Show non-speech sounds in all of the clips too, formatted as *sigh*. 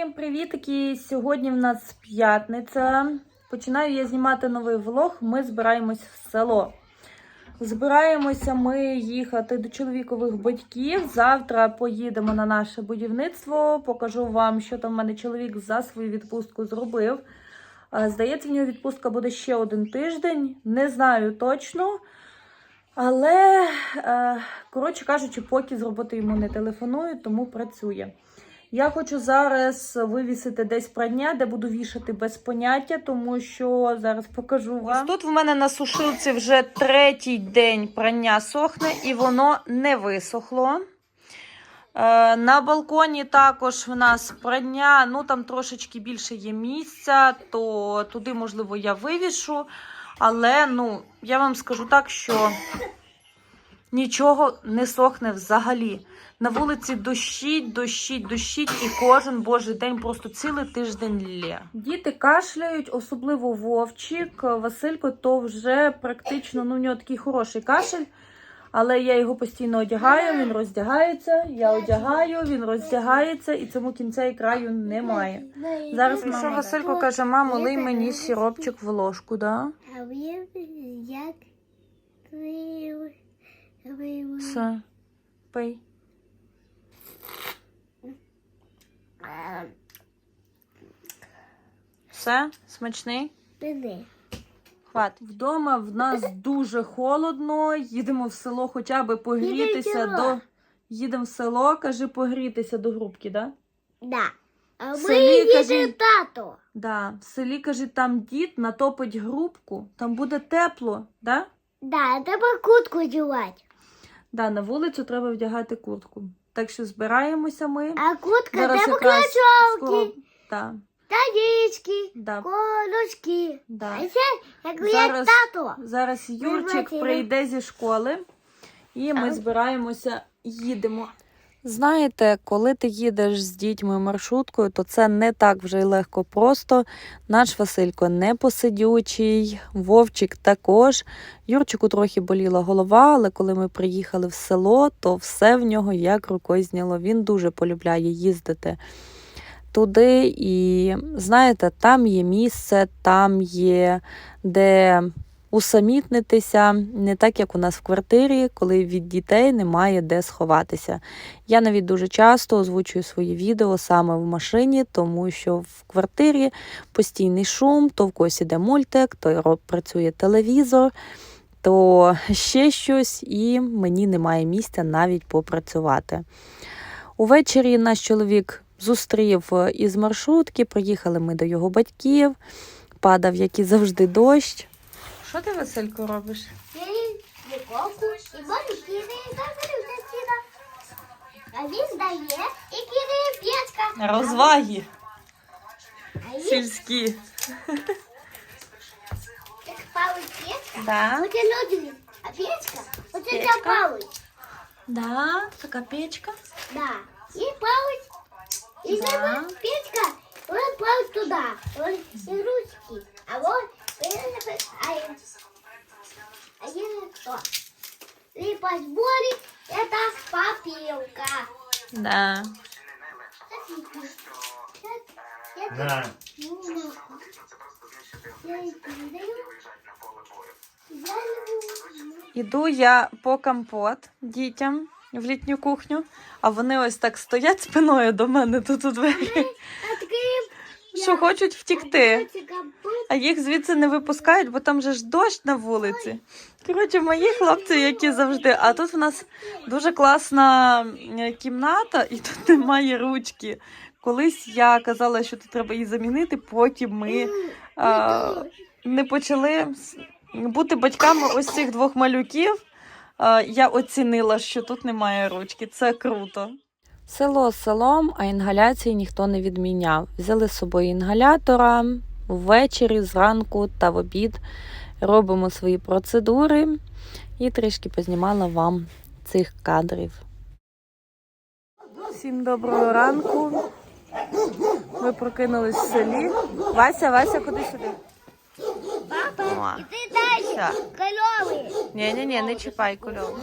Всім привітки! Сьогодні в нас п'ятниця. Починаю я знімати новий влог. Ми збираємось в село. Збираємося ми їхати до чоловікових батьків. Завтра поїдемо на наше будівництво. Покажу вам, що там в мене чоловік за свою відпустку зробив. Здається, в нього відпустка буде ще один тиждень. Не знаю точно. Але, е, коротше кажучи, поки з роботи йому не телефоную, тому працює. Я хочу зараз вивісити десь прання, де буду вішати без поняття, тому що зараз покажу вам. Ось тут в мене на сушилці вже третій день прання сохне і воно не висохло. Е, на балконі також в нас прання, ну там трошечки більше є місця, то туди, можливо, я вивішу. Але ну, я вам скажу так, що нічого не сохне взагалі. На вулиці дощить, дощить, дощить, і кожен божий день просто цілий тиждень лє. Діти кашляють, особливо Вовчик. Василько то вже практично ну, у нього такий хороший кашель. Але я його постійно одягаю, він роздягається, я одягаю, він роздягається, і цьому кінця і краю немає. Зараз Мама, що. Василько каже, мамо, лий мені сіропчик в ложку, да? А ви як ви ви Все, смачний? мене? Хватить. Вдома в нас дуже холодно. Їдемо в село хоча б погрітися Їдемо в до. Їдемо в село, каже, погрітися до грубки, да? Да. А В ми селі, їдемо кажи. тато. Да. В селі, каже, там дід натопить грубку, там буде тепло, да? Да, треба куртку одягати. Да, на вулицю треба вдягати куртку. Так що збираємося ми. А куртка Зараз треба якраз кросовки, скоро. Да, танички, да, колючки. да. А це як як Зараз- тато. Зараз Юрчик прийде зі школи, і ми збираємося, їдемо. Знаєте, коли ти їдеш з дітьми маршруткою, то це не так вже й легко просто. Наш Василько не посидючий, Вовчик також. Юрчику трохи боліла голова, але коли ми приїхали в село, то все в нього як рукою зняло. Він дуже полюбляє їздити туди. І знаєте, там є місце, там є де усамітнитися, не так як у нас в квартирі, коли від дітей немає де сховатися. Я навіть дуже часто озвучую свої відео саме в машині, тому що в квартирі постійний шум, то в когось іде мультик, то працює телевізор, то ще щось, і мені немає місця навіть попрацювати. Увечері наш чоловік зустрів е, із маршрутки, приїхали ми до його батьків, падав, як і завжди, дощ. Що ти, Василько, робиш? Віковку і може кидає завжди сіда. А він дає і кидає п'ятка. Розваги А він сільські. як палить п'ятка. Да? Оце люди, а печка, оце Печка. ця палить. Да, така печка. Да. І палить. І Да. сама печка, вона палить туди. Вон і ручки. А вон, а я, кто? И по это попилка. Да. Да. Іду я по компот дітям в літню кухню, а вони ось так стоять спиною до мене тут у двері, що хочуть втікти. А їх звідси не випускають, бо там же ж дощ на вулиці. Коротше, мої хлопці, які завжди. А тут в нас дуже класна кімната, і тут *laughs* немає ручки. Колись я казала, що тут треба її замінити, потім ми а, не почали бути батьками ось цих двох малюків. А, я оцінила, що тут немає ручки. Це круто. Село селом, а інгаляції ніхто не відміняв. Взяли з собою інгалятора ввечері, зранку та в обід. Робимо свої процедури і трішки познімала вам цих кадрів. Всім доброго ранку. Ми прокинулись в селі. Вася, Вася, ходи сюди. Папа, О. и ты дальше. Все. Клевый. Ні, ні, ні, не чіпай кульову.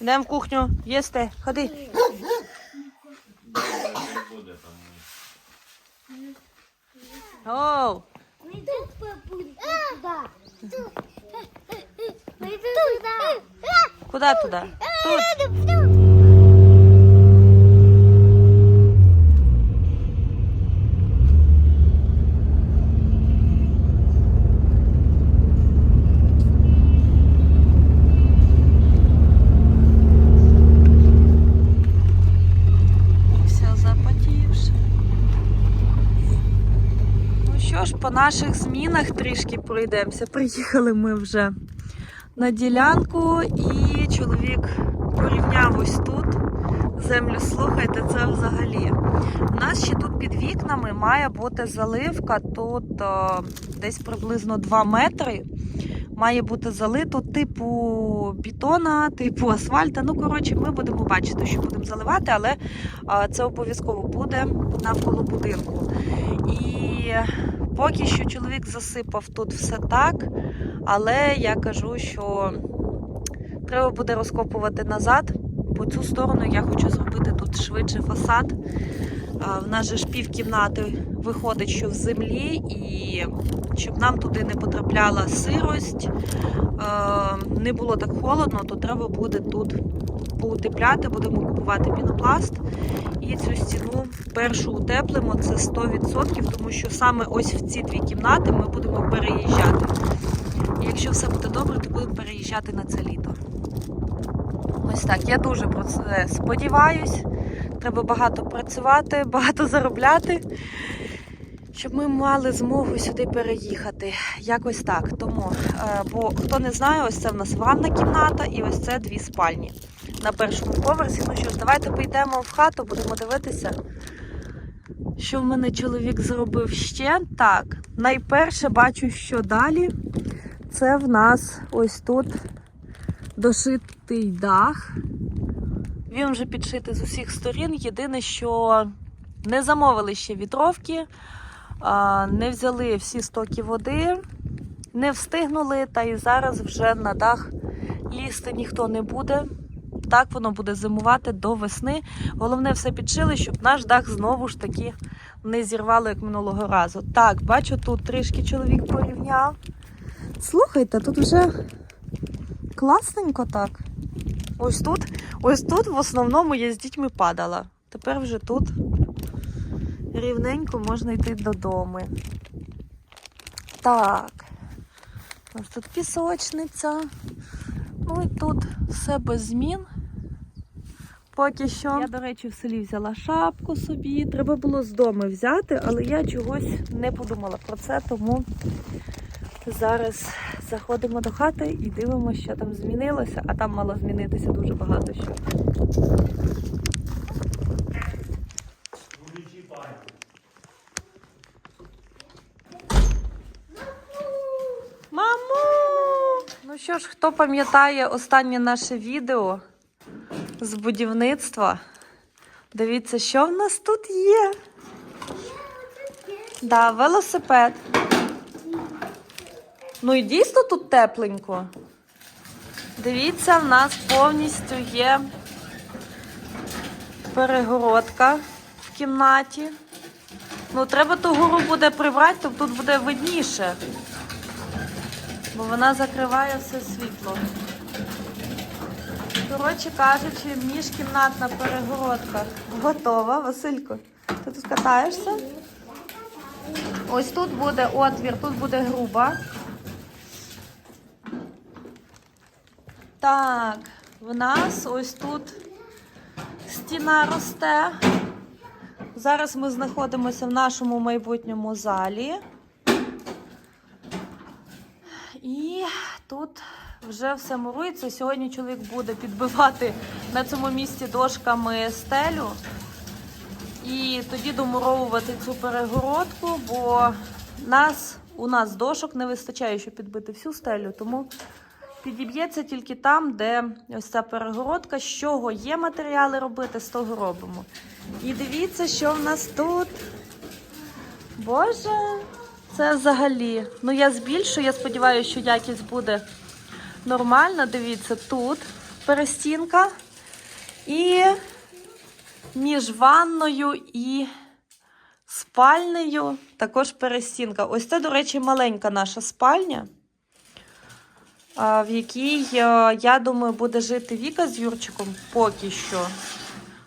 Йдемо в кухню, їсти, ходи. Оу! Идем туда. Мы туда. Куди туди? Тут. Все запотівше. Ну що ж, по наших змінах трішки пройдемося. Приїхали ми вже на ділянку, і чоловік порівняв ось тут землю. Слухайте, це взагалі. У нас ще тут під вікнами має бути заливка. Тут е, десь приблизно 2 метри. Має бути залито типу бетона, типу асфальта. Ну, коротше, ми будемо бачити, що будемо заливати, але е, це обов'язково буде навколо будинку. І поки що чоловік засипав тут все так. Але я кажу, що треба буде розкопувати назад. По цю сторону я хочу зробити тут швидше фасад. В нас же ж пів кімнати виходить, що в землі, і щоб нам туди не потрапляла сирость, не було так холодно, то треба буде тут поутепляти, будемо купувати пінопласт. І цю стіну першу утеплимо, це 100%, тому що саме ось в ці дві кімнати ми будемо переїжджати. І якщо все буде добре, то будемо переїжджати на це літо. Ось так. Я дуже про це сподіваюсь. Треба багато працювати, *laughs* багато заробляти, щоб ми мали змогу сюди переїхати. Якось так. Тому, е, бо хто не знає, ось це в нас ванна кімната і ось це дві спальні на першому поверсі. Ну що ж, давайте пойдемо в хату, будемо дивитися. Що в мене чоловік зробив ще? Так, найперше бачу, що далі. Це в нас ось тут дошитий дах. Він вже підшитий з усіх сторін. Єдине, що не замовили ще вітровки, не взяли всі стоки води, не встигнули, та і зараз вже на дах лізти ніхто не буде. Так воно буде зимувати до весни. Головне, все підшили, щоб наш дах знову ж таки не зірвало, як минулого разу. Так, бачу, тут трішки чоловік порівняв. Слухайте, тут вже класненько так. Ось тут, ось тут в основному я з дітьми падала. Тепер вже тут рівненько можна йти додому. Так. Ось тут пісочниця. Ну і тут все без змін. Поки що. Я, до речі, в селі взяла шапку собі. Треба було з дому взяти, але я чогось не подумала про це, тому зараз заходимо до хати і дивимося, що там змінилося, а там мало змінитися дуже багато що. Мамо! Ну що ж, хто пам'ятає останнє наше відео з будівництва? Дивіться, що в нас тут є. Да, велосипед. Ну і дійсно тут тепленько. Дивіться, в нас повністю є перегородка в кімнаті. Ну, треба ту гору буде прибрати, то тут буде видніше. Бо вона закриває все світло. Коротше кажучи, міжкімнатна перегородка готова. Василько, ти тут катаєшся? Ось тут буде отвір, тут буде груба. Так, в нас ось тут стіна росте. Зараз ми знаходимося в нашому майбутньому залі. І тут вже все мурується. Сьогодні чоловік буде підбивати на цьому місці дошками стелю. І тоді домуровувати цю перегородку, бо нас, у нас дошок не вистачає, щоб підбити всю стелю, тому підіб'ється тільки там, де ось ця перегородка. З чого є матеріали робити, з того робимо. І дивіться, що в нас тут. Боже, це взагалі. Ну, я збільшую, я сподіваюся, що якість буде нормальна. Дивіться, тут перестінка. І між ванною і спальнею, також перестінка. Ось це, до речі, маленька наша спальня, в якій, е, я думаю, буде жити Віка з Юрчиком поки що.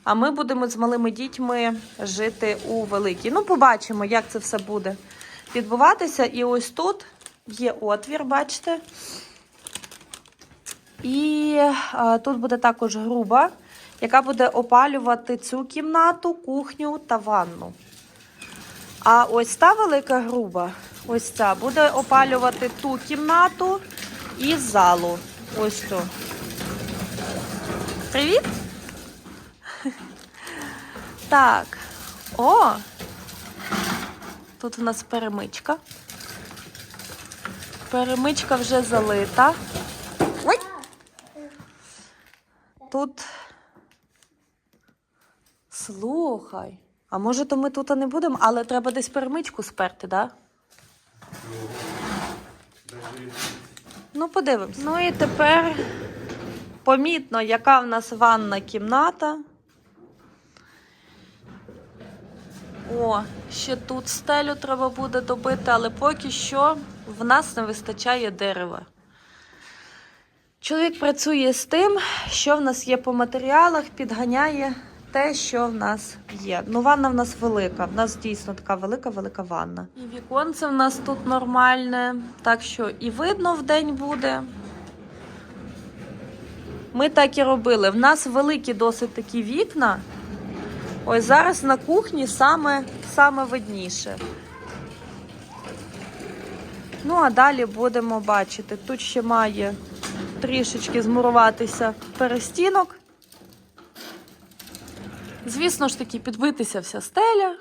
А ми будемо з малими дітьми жити у великій. Ну, побачимо, як це все буде відбуватися. І ось тут є отвір, бачите. І а, тут буде також груба, яка буде опалювати цю кімнату, кухню та ванну. А ось та велика груба, ось ця, буде опалювати ту кімнату і залу. Ось ту. Привіт! Так. О! Тут у нас перемичка. Перемичка вже залита. Ой! Тут. Слухай. А може, то ми тут не будемо, але треба десь перемичку сперти, так? Да? Ну, подивимось. Ну і тепер помітно, яка в нас ванна кімната. О, ще тут стелю треба буде добити, але поки що в нас не вистачає дерева. Чоловік працює з тим, що в нас є по матеріалах, підганяє те, що в нас є. Ну, ванна в нас велика. В нас дійсно така велика-велика ванна. І віконце в нас тут нормальне, так що і видно в день буде. Ми так і робили. В нас великі досить такі вікна. Ось зараз на кухні саме, саме видніше. Ну, а далі будемо бачити. Тут ще має трішечки змуруватися перестінок. Звісно ж таки, підбитися вся стеля.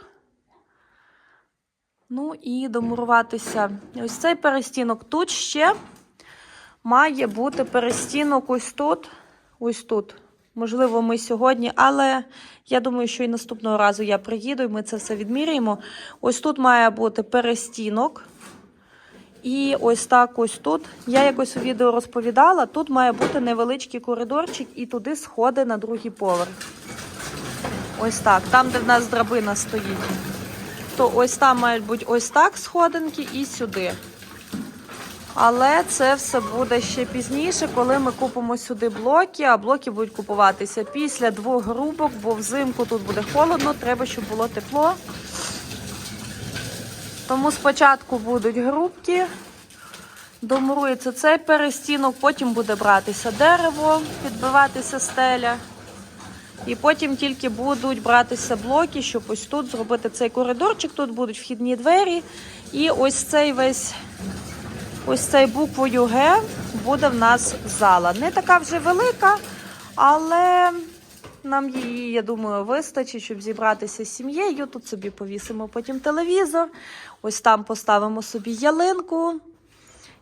Ну і домуруватися. Ось цей перестінок. Тут ще має бути перестінок ось тут. Ось тут. Можливо, ми сьогодні, але я думаю, що і наступного разу я приїду і ми це все відміряємо. Ось тут має бути перестінок. І ось так ось тут. Я якось у відео розповідала, тут має бути невеличкий коридорчик і туди сходи на другий поверх. Ось так, там, де в нас драбина стоїть. То ось там мають бути ось так сходинки і сюди. Але це все буде ще пізніше, коли ми купимо сюди блоки, а блоки будуть купуватися після двох грубок, бо взимку тут буде холодно, треба, щоб було тепло. Тому спочатку будуть грубки, домурується цей перестінок, потім буде братися дерево, підбиватися стеля. І потім тільки будуть братися блоки, щоб ось тут зробити цей коридорчик. Тут будуть вхідні двері. І ось цей весь ось цей буквою Г буде в нас зала. Не така вже велика, але нам її, я думаю, вистачить, щоб зібратися з сім'єю. Тут собі повісимо потім телевізор. Ось там поставимо собі ялинку.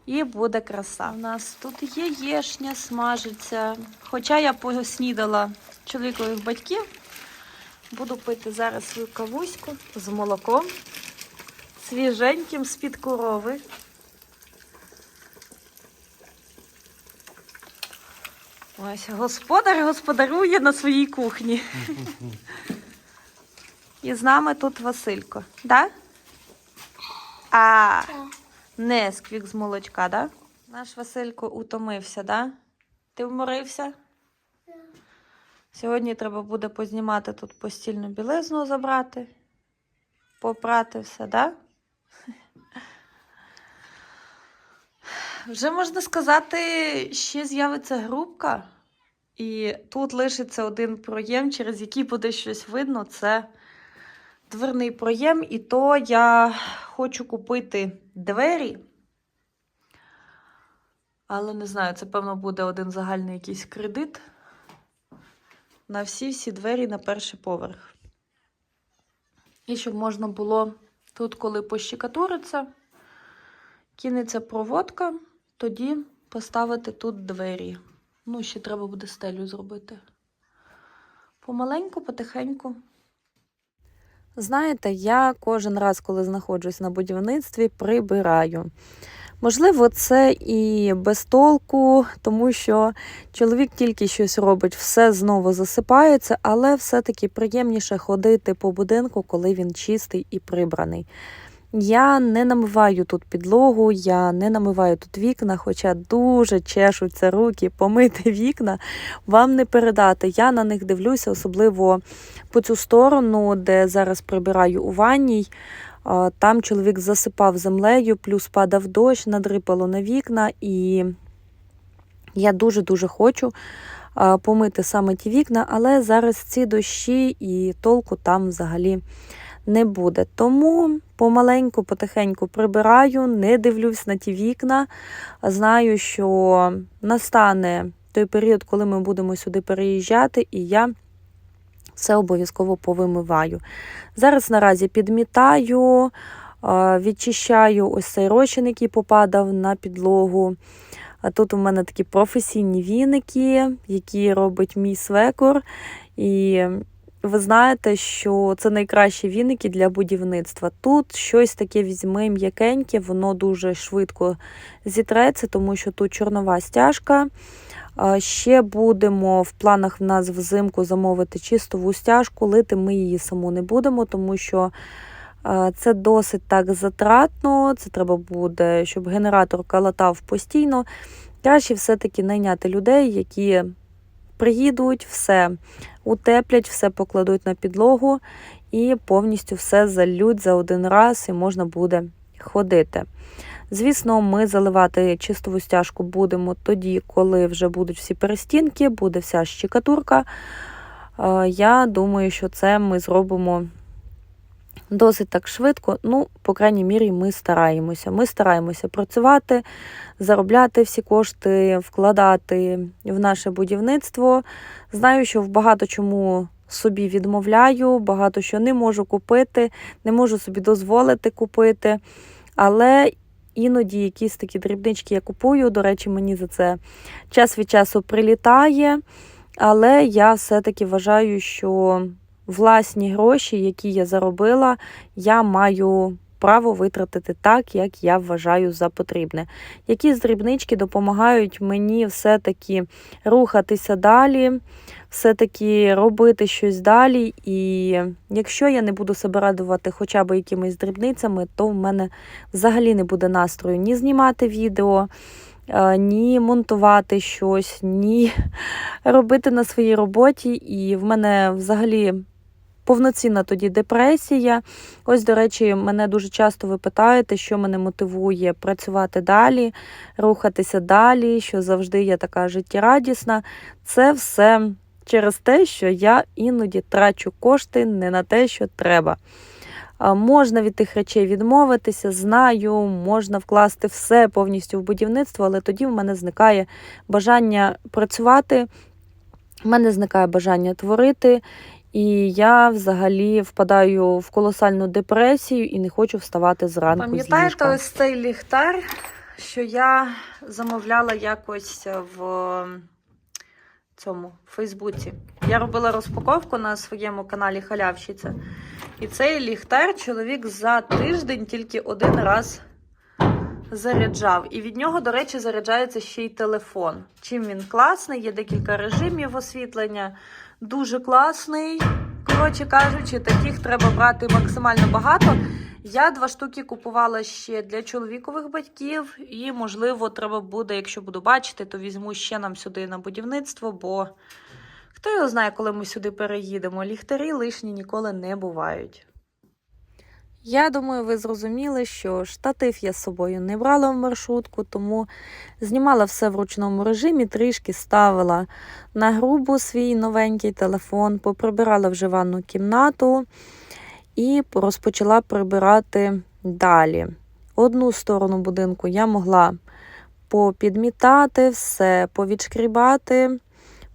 І буде краса. У нас тут яєшня смажиться. Хоча я поснідала чоловікових батьків. Буду пити зараз свою кавуську з молоком, свіженьким з-під корови. Ось господар господарує на своїй кухні. І з нами тут Василько, да? А, Несквік з молочка, да? Наш Василько утомився, да? Ти вморився? Сьогодні треба буде познімати тут постільну білизну забрати, попрати все, да? Вже можна сказати, ще з'явиться грубка, і тут лишиться один проєм, через який буде щось видно. Це дверний проєм, і то я хочу купити двері. Але не знаю, це, певно, буде один загальний якийсь кредит на всі-всі двері на перший поверх. І щоб можна було тут, коли пощекатуриться, кинеться проводка, тоді поставити тут двері. Ну, ще треба буде стелю зробити. Помаленьку, потихеньку. Знаєте, я кожен раз, коли знаходжусь на будівництві, прибираю. Можливо, це і без толку, тому що чоловік тільки щось робить, все знову засипається, але все-таки приємніше ходити по будинку, коли він чистий і прибраний. Я не намиваю тут підлогу, я не намиваю тут вікна, хоча дуже чешуться руки помити *laughs* вікна, вам не передати. Я на них дивлюся, особливо по цю сторону, де зараз прибираю у ванній. Там чоловік засипав землею, плюс падав дощ, надрипало на вікна, і я дуже-дуже хочу помити саме ті вікна, але зараз ці дощі і толку там взагалі не буде. Тому помаленьку, потихеньку прибираю, не дивлюсь на ті вікна. Знаю, що настане той період, коли ми будемо сюди переїжджати, і я все обов'язково повимиваю. Зараз наразі підмітаю, відчищаю ось цей розчин, який попадав на підлогу. А тут у мене такі професійні віники, які робить мій свекор. І ви знаєте, що це найкращі віники для будівництва. Тут щось таке візьми м'якеньке, воно дуже швидко зітреться, тому що тут чорнова стяжка. Ще будемо в планах в нас взимку замовити чистову стяжку, лити ми її саму не будемо, тому що це досить так затратно. Це треба буде, щоб генератор калатав постійно. Краще все-таки найняти людей, які приїдуть, все утеплять, все покладуть на підлогу і повністю все зальють за один раз, і можна буде ходити. Звісно, ми заливати чистову стяжку будемо тоді, коли вже будуть всі перестінки, буде вся щекатурка. Е, Я думаю, що це ми зробимо досить так швидко. Ну, по крайній мірі, ми стараємося. Ми стараємося працювати, заробляти всі кошти, вкладати в наше будівництво. Знаю, що в багато чому собі відмовляю, багато що не можу купити, не можу собі дозволити купити. Але іноді якісь такі дрібнички я купую. До речі, мені за це час від часу прилітає. Але я все-таки вважаю, що власні гроші, які я заробила, я маю право витратити так, як я вважаю за потрібне. Якісь дрібнички допомагають мені все-таки рухатися далі, все-таки робити щось далі. І якщо я не буду себе радувати хоча б якимись дрібницями, то в мене взагалі не буде настрою ні знімати відео. е, Ні монтувати щось, ні *laughs* робити на своїй роботі. І в мене взагалі повноцінна тоді депресія. Ось, до речі, мене дуже часто ви питаєте, що мене мотивує працювати далі, рухатися далі, що завжди я така життєрадісна. Це все через те, що я іноді трачу кошти не на те, що треба. Можна від тих речей відмовитися, знаю, можна вкласти все повністю в будівництво, але тоді в мене зникає бажання працювати, в мене зникає бажання творити, і я взагалі впадаю в колосальну депресію і не хочу вставати зранку. з Пам'ятаєте ось цей ліхтар, що я замовляла якось в цьому Фейсбуці. Я робила розпаковку на своєму каналі Халявщиця. І цей ліхтар чоловік за тиждень тільки один раз заряджав. І від нього, до речі, заряджається ще й телефон. Чим він класний, є декілька режимів освітлення. Дуже класний. Коротше кажучи, таких треба брати максимально багато. Я два штуки купувала ще для чоловікових батьків, і, можливо, треба буде, якщо буду бачити, то візьму ще нам сюди на будівництво, бо хто його знає, коли ми сюди переїдемо. Ліхтарі лишні ніколи не бувають. Я думаю, ви зрозуміли, що штатив я з собою не брала в маршрутку, тому знімала все в ручному режимі, трішки ставила на грубу свій новенький телефон, поприбирала вже ванну кімнату і розпочала прибирати далі. Одну сторону будинку я могла попідмітати, все повідшкрібати.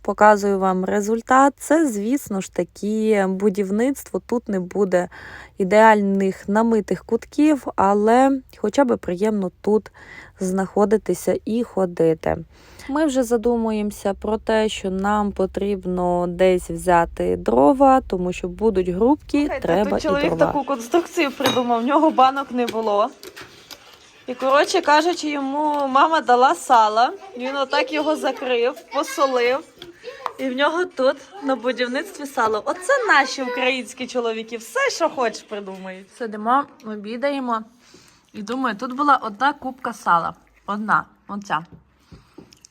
Показую вам результат. Це, звісно ж таки, будівництво. Тут не буде ідеальних намитих кутків, але хоча б приємно тут знаходитися і ходити. Ми вже задумуємося про те, що нам потрібно десь взяти дрова, тому що будуть грубки, треба тут і чоловік дрова. таку конструкцію придумав, в нього банок не було. І, коротше кажучи, йому мама дала сала, він отак його закрив, посолив. І в нього тут на будівництві сало. Оце наші українські чоловіки. Все, що хочеш, придумають. Сидимо, обідаємо. І думаю, тут була одна кубка сала. Одна, оця.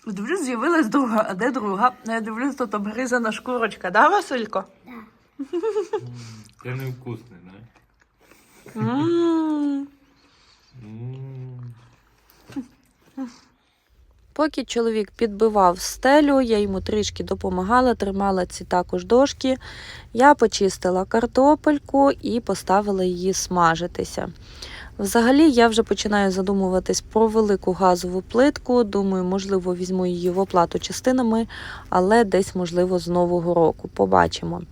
Дивлюсь, з'явилась друга, а де друга? Ну, Я дивлюсь, тут обгризана шкурочка, да, Василько? Це невкусне, да? М. Поки чоловік підбивав стелю, я йому трішки допомагала, тримала ці також дошки. Я почистила картопельку і поставила її смажитися. Взагалі, я вже починаю задумуватись про велику газову плитку. Думаю, можливо, візьму її в оплату частинами, але десь, можливо, з нового року. Побачимо.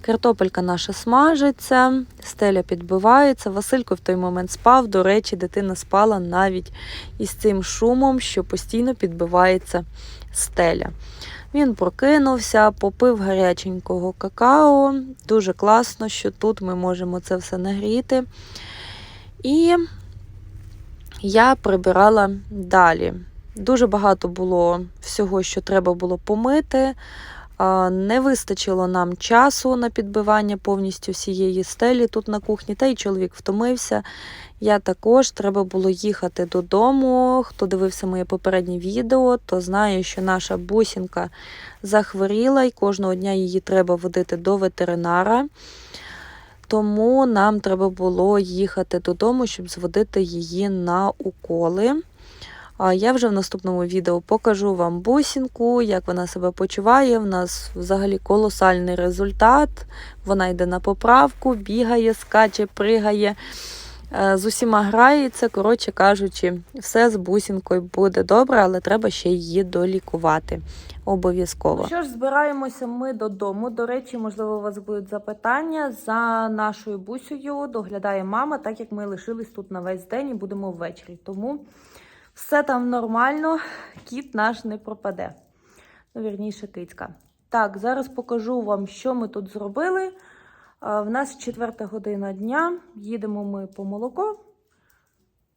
Картопелька наша смажиться, стеля підбивається. Василько в той момент спав. До речі, дитина спала навіть із цим шумом, що постійно підбивається стеля. Він прокинувся, попив гаряченького какао. Дуже класно, що тут ми можемо це все нагріти. І я прибирала далі. Дуже багато було всього, що треба було помити. Не вистачило нам часу на підбивання повністю всієї стелі тут на кухні, та й чоловік втомився. Я також треба було їхати додому. Хто дивився моє попереднє відео, то знає, що наша бусінка захворіла і кожного дня її треба водити до ветеринара. Тому нам треба було їхати додому, щоб зводити її на уколи. Я вже в наступному відео покажу вам бусінку, як вона себе почуває. В нас взагалі колосальний результат. Вона йде на поправку, бігає, скаче, пригає, е, з усіма грається. Коротше кажучи, все з бусінкою буде добре, але треба ще її долікувати. Обов'язково. Що ж, збираємося ми додому. До речі, можливо, у вас будуть запитання. За нашою бусею доглядає мама, так як ми лишились тут на весь день і будемо ввечері. Тому все там нормально, кіт наш не пропаде. Ну, вірніше, кицька. Так, зараз покажу вам, що ми тут зробили. В нас четверта година дня. Їдемо ми по молоко,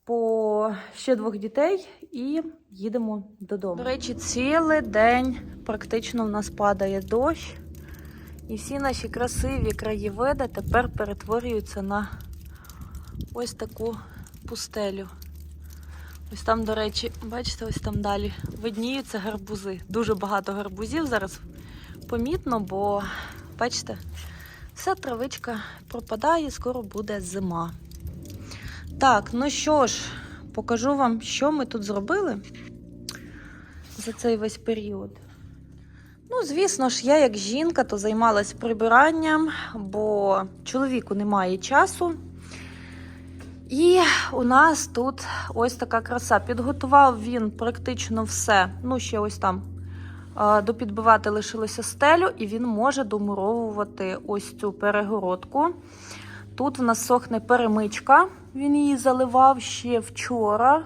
по ще двох дітей і їдемо додому. До речі, цілий день практично в нас падає дощ, і всі наші красиві краєвиди тепер перетворюються на ось таку пустелю. Ось там, до речі, бачите, ось там далі видніються гарбузи. Дуже багато гарбузів зараз помітно, бо бачите, вся травичка пропадає, скоро буде зима. Так, ну що ж, покажу вам, що ми тут зробили за цей весь період. Ну, звісно ж, я як жінка то займалась прибиранням, бо чоловіку немає часу. І у нас тут ось така краса. Підготував він практично все. Ну, ще ось там допідбивати лишилося стелю, і він може домуровувати ось цю перегородку. Тут в нас сохне перемичка. Він її заливав ще вчора,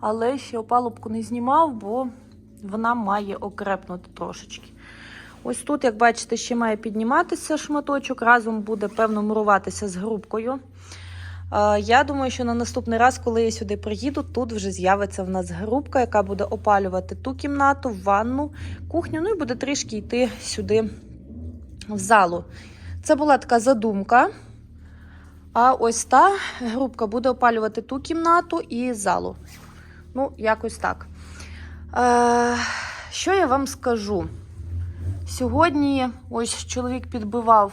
але ще опалубку не знімав, бо вона має окрепнути трошечки. Ось тут, як бачите, ще має підніматися шматочок, разом буде, певно, муруватися з грубкою. Я думаю, що на наступний раз, коли я сюди приїду, тут вже з'явиться в нас грубка, яка буде опалювати ту кімнату, ванну, кухню, ну і буде трішки йти сюди в залу. Це була така задумка. А ось та грубка буде опалювати ту кімнату і залу. Ну, якось так. Е, що я вам скажу? Сьогодні ось чоловік підбивав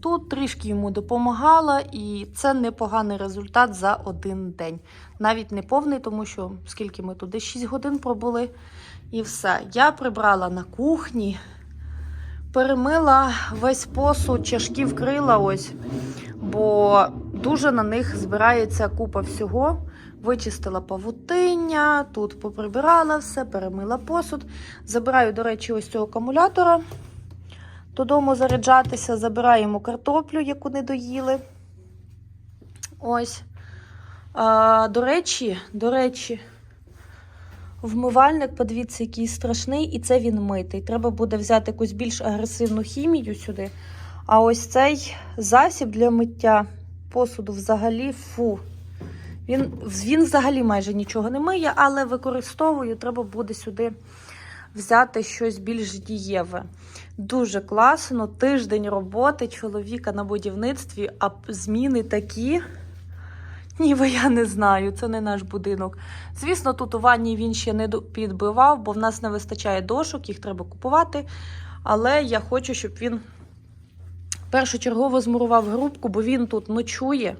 тут, трішки йому допомагала, і це непоганий результат за один день. Навіть не повний, тому що скільки ми туди 6 годин пробули, і все. Я прибрала на кухні, перемила весь посуд, чашки вкрила ось, бо дуже на них збирається купа всього. Вичистила павутиння, тут поприбирала все, перемила посуд. Забираю, до речі, ось цього акумулятора. Додому заряджатися, забираємо картоплю, яку не доїли. Ось. А, до речі, до речі, вмивальник, подивіться, який страшний, і це він митий. Треба буде взяти якусь більш агресивну хімію сюди. А ось цей засіб для миття посуду взагалі фу. Він, він взагалі майже нічого не миє, але використовую, треба буде сюди взяти щось більш дієве. Дуже класно. Тиждень роботи чоловіка на будівництві, а зміни такі. Ніби я не знаю, це не наш будинок. Звісно, тут у ванні він ще не підбивав, бо в нас не вистачає дошок, їх треба купувати. Але я хочу, щоб він першочергово змурував грубку, бо він тут ночує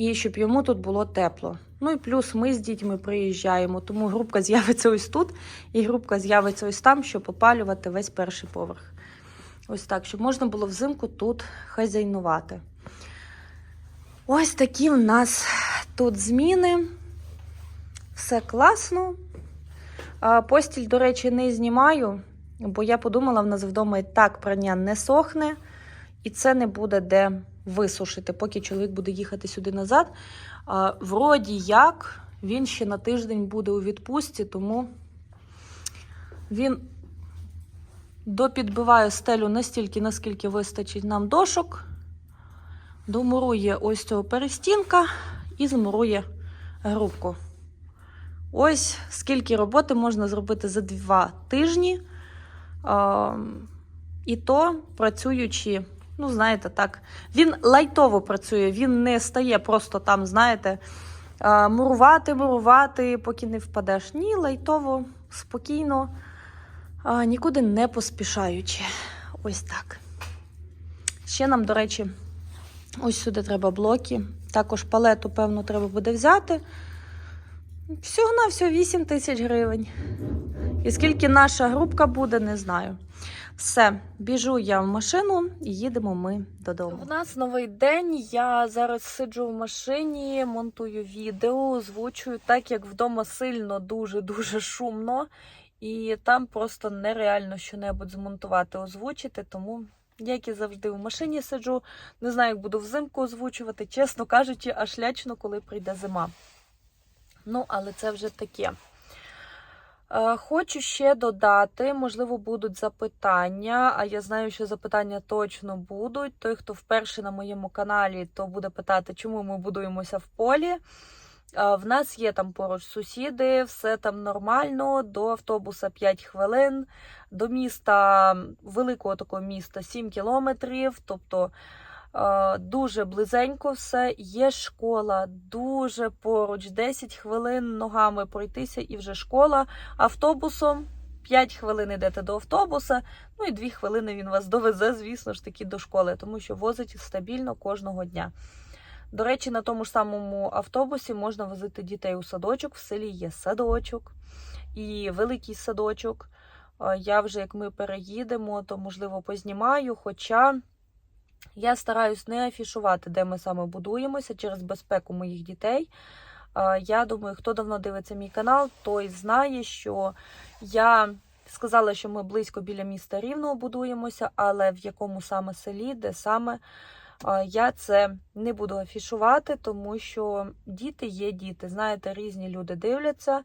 і щоб йому тут було тепло. Ну і плюс ми з дітьми приїжджаємо, тому грубка з'явиться ось тут, і грубка з'явиться ось там, щоб опалювати весь перший поверх. Ось так, щоб можна було взимку тут хазяйнувати. Ось такі в нас тут зміни. Все класно. Постіль, до речі, не знімаю, бо я подумала, в нас вдома і так прання не сохне, і це не буде де висушити, поки чоловік буде їхати сюди назад. Вроді як, він ще на тиждень буде у відпустці, тому він допідбиває стелю настільки, наскільки вистачить нам дошок, домурує ось цього перестінка і змурує грубку. Ось скільки роботи можна зробити за два тижні. А, і то працюючи, ну, знаєте, так, він лайтово працює, він не стає просто там, знаєте, а, мурувати, мурувати, поки не впадеш. Ні, лайтово, спокійно, а, нікуди не поспішаючи. Ось так. Ще нам, до речі, ось сюди треба блоки. Також палету, певно, треба буде взяти. Всього на всього 8 тисяч гривень. І скільки наша групка буде, не знаю. Все, біжу я в машину і їдемо ми додому. У нас новий день. Я зараз сиджу в машині, монтую відео, озвучую, так як вдома сильно дуже-дуже шумно, і там просто нереально щонебудь змонтувати, озвучити. Тому, як і завжди, в машині сиджу. Не знаю, як буду взимку озвучувати, чесно кажучи, аж лячно, коли прийде зима. Ну, але це вже таке. Е, Хочу ще додати, можливо, будуть запитання, а я знаю, що запитання точно будуть. Той, хто вперше на моєму каналі, то буде питати, чому ми будуємося в полі. В нас є там поруч сусіди, все там нормально. До автобуса 5 хвилин, до міста, великого такого міста 7 кілометрів. Тобто дуже близенько все. Є школа, дуже поруч, 10 хвилин ногами пройтися і вже школа. Автобусом 5 хвилин йдете до автобуса, ну і 2 хвилини він вас довезе, звісно ж таки, до школи, тому що возить стабільно кожного дня. До речі, на тому ж самому автобусі можна возити дітей у садочок. В селі є садочок і великий садочок. Я вже як ми переїдемо, то можливо познімаю. Хоча я стараюсь не афішувати, де ми саме будуємося через безпеку моїх дітей. Я думаю, хто давно дивиться мій канал, той знає, що я сказала, що ми близько біля міста Рівного будуємося, але в якому саме селі, де саме я це не буду афішувати, тому що діти є діти. Знаєте, різні люди дивляться.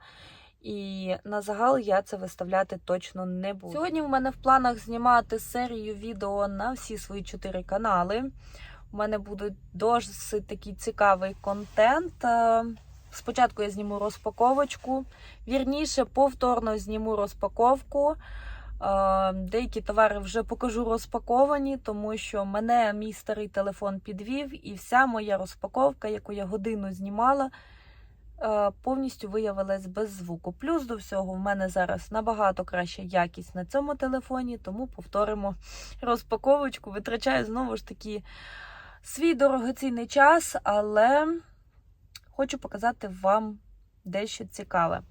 І на загал я це виставляти точно не буду. Сьогодні в мене в планах знімати серію відео на всі свої чотири канали. У мене буде досить такий цікавий контент. Е, Спочатку я зніму розпаковочку, вірніше, повторно зніму розпаковку. Е, Деякі товари вже покажу розпаковані, тому що мене мій старий телефон підвів, і вся моя розпаковка, яку я годину знімала, е, повністю виявилась без звуку. Плюс до всього, в мене зараз набагато краща якість на цьому телефоні, тому повторимо розпаковочку. Витрачаю знову ж таки свій дорогоцінний час, але хочу показати вам дещо цікаве.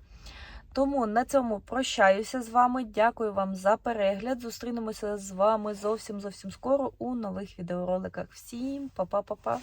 Тому на цьому прощаюся з вами. Дякую вам за перегляд. Зустрінемося з вами зовсім зовсім скоро у нових відеороликах. Всім па-па-па-па!